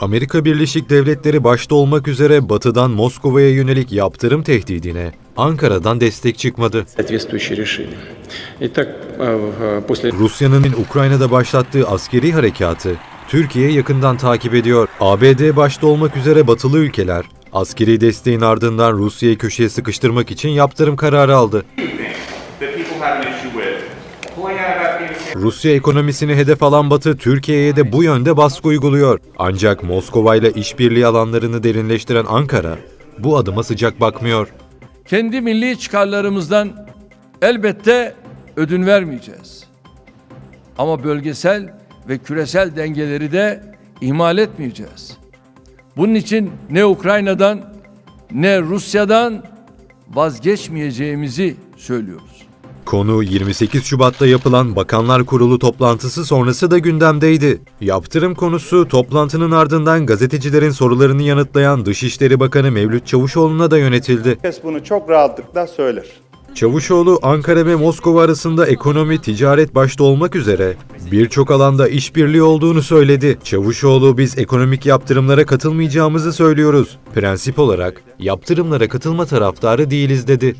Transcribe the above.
Amerika Birleşik Devletleri başta olmak üzere Batı'dan Moskova'ya yönelik yaptırım tehdidine Ankara'dan destek çıkmadı. Rusya'nın Ukrayna'da başlattığı askeri harekatı Türkiye yakından takip ediyor. ABD başta olmak üzere batılı ülkeler askeri desteğin ardından Rusya'yı köşeye sıkıştırmak için yaptırım kararı aldı. Rusya ekonomisini hedef alan Batı, Türkiye'ye de bu yönde baskı uyguluyor. Ancak Moskova ile işbirliği alanlarını derinleştiren Ankara bu adıma sıcak bakmıyor. kendi milli çıkarlarımızdan elbette ödün vermeyeceğiz. Ama bölgesel ve küresel dengeleri de ihmal etmeyeceğiz. Bunun için ne Ukrayna'dan ne Rusya'dan vazgeçmeyeceğimizi söylüyoruz. Konu 28 Şubat'ta yapılan Bakanlar Kurulu toplantısı sonrası da gündemdeydi. Yaptırım konusu toplantının ardından gazetecilerin sorularını yanıtlayan Dışişleri Bakanı Mevlüt Çavuşoğlu'na da yönetildi. Herkes bunu çok rahatlıkla söyler. Çavuşoğlu, Ankara ve Moskova arasında ekonomi, ticaret başta olmak üzere birçok alanda işbirliği olduğunu söyledi. Çavuşoğlu, biz ekonomik yaptırımlara katılmayacağımızı söylüyoruz. Prensip olarak yaptırımlara katılma taraftarı değiliz dedi.